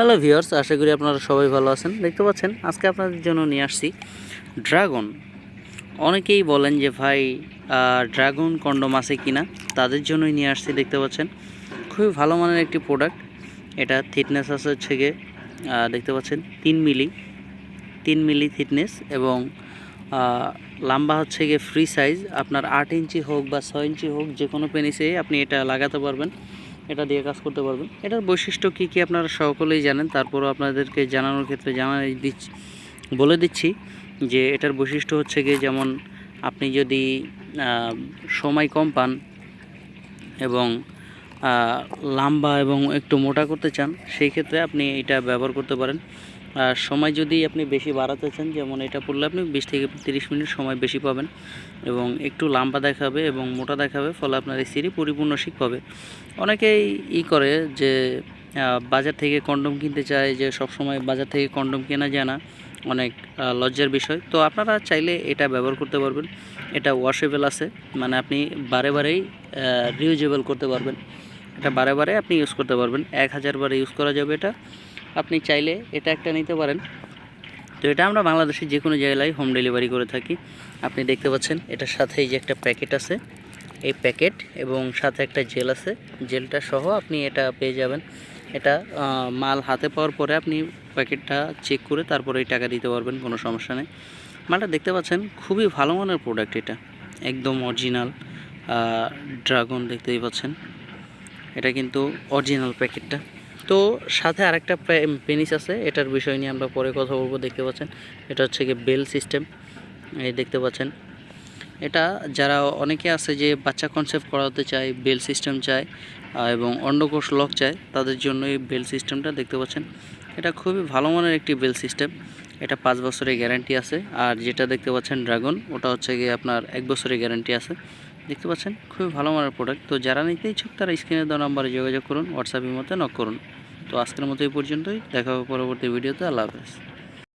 Hello viewers আশা করি আপনারা সবাই ভালো আছেন। দেখতে পাচ্ছেন, আজকে আপনাদের জন্য নিয়ে আসছি ড্রাগন। অনেকেই বলেন যে ভাই ড্রাগন কন্ডম আছে কিনা, তাদের জন্যই নিয়ে আসছি, দেখতে পাচ্ছেন। খুবই ভালো মানের একটি প্রোডাক্ট এটা থিকনেস আছে হচ্ছে গিয়ে দেখতে পাচ্ছেন, তিন মিলি তিন মিলি থিকনেস এবং লম্বা হচ্ছে গিয়ে ফ্রি সাইজ আপনার আট ইঞ্চি হোক বা ছয় ইঞ্চি হোক যে কোনো পেনিসে আপনি এটা লাগাতে পারবেন। এটা দিয়ে কাজ করতে পারবেন। এটার বৈশিষ্ট্য কি কি আপনারা সকলেই জানেন, তারপরও আপনাদেরকে জানানোর ক্ষেত্রে জানা দিচ্ছি, বলে দিচ্ছি যে এটার বৈশিষ্ট্য হচ্ছে গিয়ে যেমন আপনি যদি সময় কম পান এবং লম্বা এবং একটু মোটা করতে চান, সেই ক্ষেত্রে আপনি এটা ব্যবহার করতে পারেন। সময় যদি আপনি বেশি বাড়াতে চান, যেমন এটা পড়লে আপনি বিশ থেকে তিরিশ মিনিট সময় বেশি পাবেন এবং একটু লম্বা দেখাবে এবং মোটা দেখাবে, ফলে আপনার স্ত্রী পরিপূর্ণ শিখ পাবে। অনেকেই ই করে যে বাজার থেকে কন্ডম কিনতে চায়, যে সব সময় বাজার থেকে কন্ডম কেনা যায় না, অনেক লজ্জার বিষয়। তো আপনারা চাইলে এটা ব্যবহার করতে পারবেন। এটা ওয়াশেবল আছে মানে আপনি বারে বারেই রিউজেবল করতে পারবেন। এটা বারে বারে আপনি ইউজ করতে পারবেন। এক হাজার বারে ইউজ করা যাবে এটা। আপনি চাইলে এটা একটা নিতে পারেন। তো এটা আমরা বাংলাদেশের যে কোনো জায়গায় হোম ডেলিভারি করে থাকি। আপনি দেখতে পাচ্ছেন, এটার সাথে এই যে একটা প্যাকেট আছে, এই প্যাকেট এবং সাথে একটা জেল আছে। জেলটা সহ আপনি এটা পেয়ে যাবেন। এটা মাল হাতে পাওয়ার পরে আপনি প্যাকেটটা চেক করে তারপরে এই টাকা দিতে পারবেন, কোনো সমস্যা নেই। মালটা দেখতে পাচ্ছেন, খুবই ভালো মানের প্রোডাক্ট এটা। একদম অরিজিনাল ড্রাগন দেখতেই পাচ্ছেন। এটা কিন্তু অরিজিনাল প্যাকেটটা তো সাথে আরেকটা পেনিস আছে, এটার বিষয় নিয়ে আমরা পরে কথা বলব, দেখতে পাচ্ছেন। এটা হচ্ছে গিয়ে বেল সিস্টেম এই দেখতে পাচ্ছেন। এটা যারা অনেকে আছে যে বাচ্চা কনসেপ্ট করাতে চায়, বেল সিস্টেম চায় এবং অন্ডকোষ লক চায়, তাদের জন্য এই বেল সিস্টেমটা দেখতে পাচ্ছেন। এটা খুবই ভালো মানের একটি বেল সিস্টেম এটা পাঁচ বছরের গ্যারান্টি আছে। আর যেটা দেখতে পাচ্ছেন ড্রাগন ওটা হচ্ছে গিয়ে আপনার এক বছরের গ্যারান্টি আছে। দেখতে পাচ্ছেন, খুবই ভালো মানের প্রোডাক্ট তো যারা নিতে ইচ্ছুক, তারা স্ক্রিনে দেওয়া নাম্বারে যোগাযোগ করুন হোয়াটসঅ্যাপের মধ্যে নক করুন। তো আজকের মতো এই পর্যন্তই। দেখা হবে পরবর্তী ভিডিওতে। আল্লাহ হাফেজ।